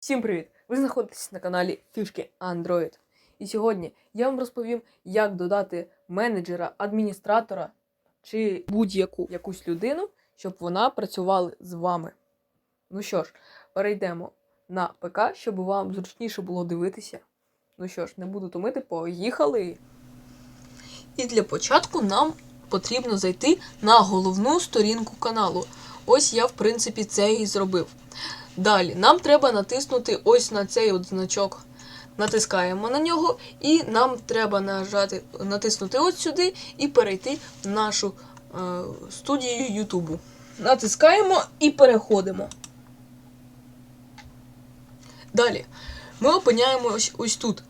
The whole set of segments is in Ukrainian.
Всім привіт! Ви знаходитесь на каналі Фішки Android. І сьогодні я вам розповім, як додати менеджера, адміністратора чи будь-яку якусь людину, щоб вона працювала з вами. Ну що ж, перейдемо на ПК, щоб вам зручніше було дивитися. Ну що ж, не буду томити, поїхали. І для початку нам потрібно зайти на головну сторінку каналу. Ось я, в принципі, це і зробив. Далі нам треба натиснути ось на цей от значок. Натискаємо на нього, і нам треба нажати, натиснути ось сюди і перейти в нашу е, студію Ютубу. Натискаємо і переходимо. Далі ми опиняємось ось тут.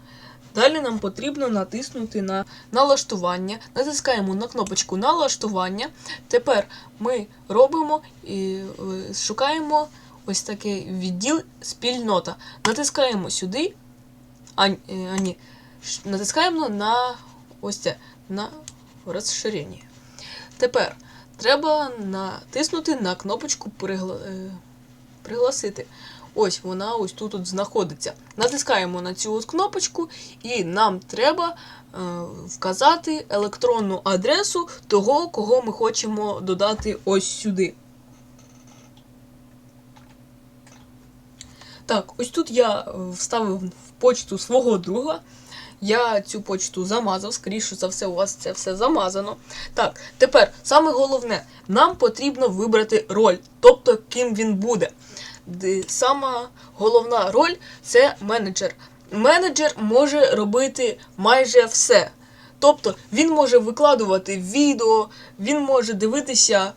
Далі нам потрібно натиснути на налаштування. Натискаємо на кнопочку налаштування. Тепер ми робимо і е, шукаємо ось такий відділ спільнота. Натискаємо сюди. А, е, а ні, натискаємо на ось це на розширення. Тепер треба натиснути на кнопочку пригла... е, пригласити. Ось вона ось тут от знаходиться. Натискаємо на цю от кнопочку, і нам треба е, вказати електронну адресу того, кого ми хочемо додати ось сюди. Так, ось тут я е, вставив в почту свого друга. Я цю почту замазав, скоріше за все, у вас це все замазано. Так, тепер саме головне, нам потрібно вибрати роль, тобто ким він буде. Сама головна роль це менеджер. Менеджер може робити майже все. Тобто він може викладувати відео, він може дивитися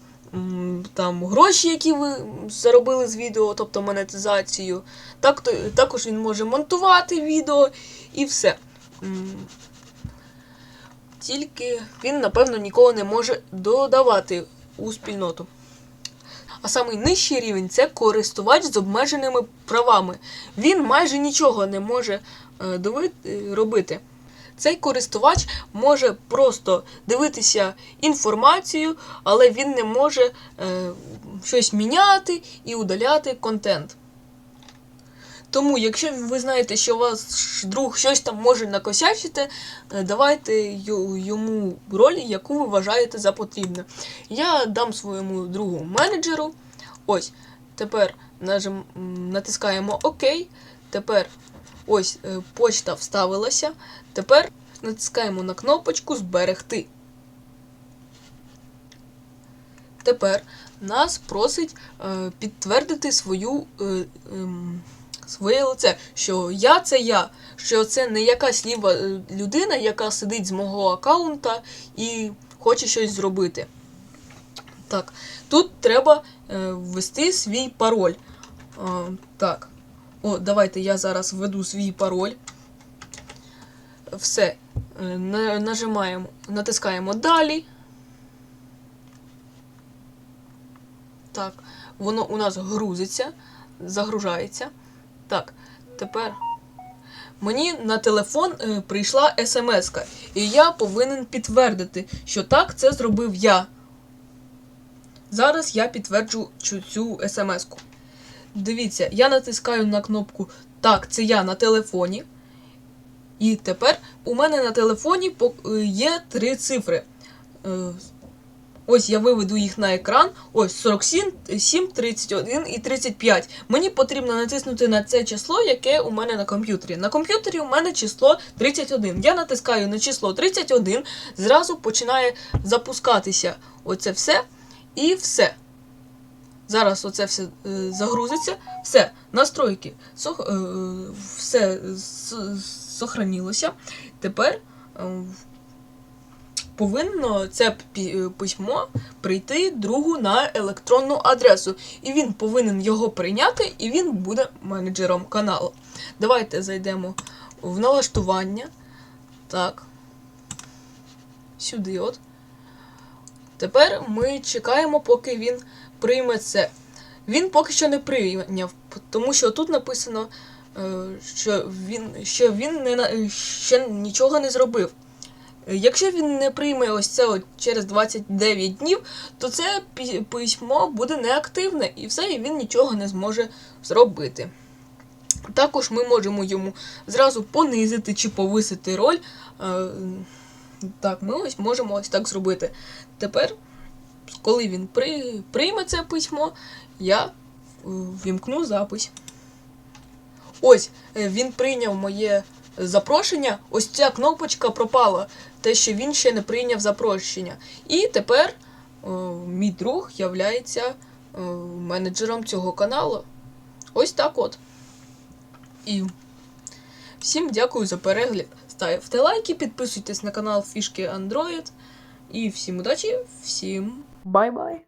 там гроші, які ви заробили з відео, тобто монетизацію. Так, то, також він може монтувати відео і все. Тільки він, напевно, нікого не може додавати у спільноту. А самий нижчий рівень це користувач з обмеженими правами. Він майже нічого не може е, е, робити. Цей користувач може просто дивитися інформацію, але він не може е, щось міняти і удаляти контент. Тому, якщо ви знаєте, що ваш друг щось там може накосячити, е, давайте йому роль, яку ви вважаєте за потрібне. Я дам своєму другу менеджеру. Ось, тепер натискаємо ОК. Тепер ось е, почта вставилася. Тепер натискаємо на кнопочку Зберегти. Тепер нас просить е, підтвердити свою, е, ем, своє лице, що я це я, що це не якась ліва людина, яка сидить з мого аккаунта і хоче щось зробити. Так, тут треба ввести свій пароль. Так. О, давайте я зараз введу свій пароль. Все. Е, нажимаємо, натискаємо далі. Так, воно у нас грузиться, загружається. Так, тепер мені на телефон е, прийшла смс, і я повинен підтвердити, що так, це зробив я. Зараз я підтверджу цю, цю смс-ку. Дивіться, я натискаю на кнопку Так, це я на телефоні. І тепер у мене на телефоні е, є три цифри. Е, Ось я виведу їх на екран. Ось 47, 7, 31 і 35. Мені потрібно натиснути на це число, яке у мене на комп'ютері. На комп'ютері у мене число 31. Я натискаю на число 31, зразу починає запускатися оце все і все. Зараз оце все е, загрузиться. Все, настройки. Сох, е, все сохранилося. Тепер е, повинно це письмо прийти другу на електронну адресу. І він повинен його прийняти, і він буде менеджером каналу. Давайте зайдемо в налаштування. Так. Сюди от. Тепер ми чекаємо, поки він прийме це. Він поки що не прийняв, тому що тут написано, е, що він, що він не, ще нічого не зробив. Е, Якщо він не прийме ось це через 29 днів, то це письмо буде неактивне і все, і він нічого не зможе зробити. Також ми можемо йому зразу понизити чи повисити роль. Так, ми ось можемо ось так зробити. Тепер, коли він при, прийме це письмо, я е, вімкну запис. Ось, е, він прийняв моє запрошення. Ось ця кнопочка пропала. Те, що він ще не прийняв запрошення. І тепер е, мій друг являється е, менеджером цього каналу. Ось так от. І всім дякую за перегляд. Ставте лайки, підписуйтесь на канал Фішки Android. І всім удачі, всім бай-бай!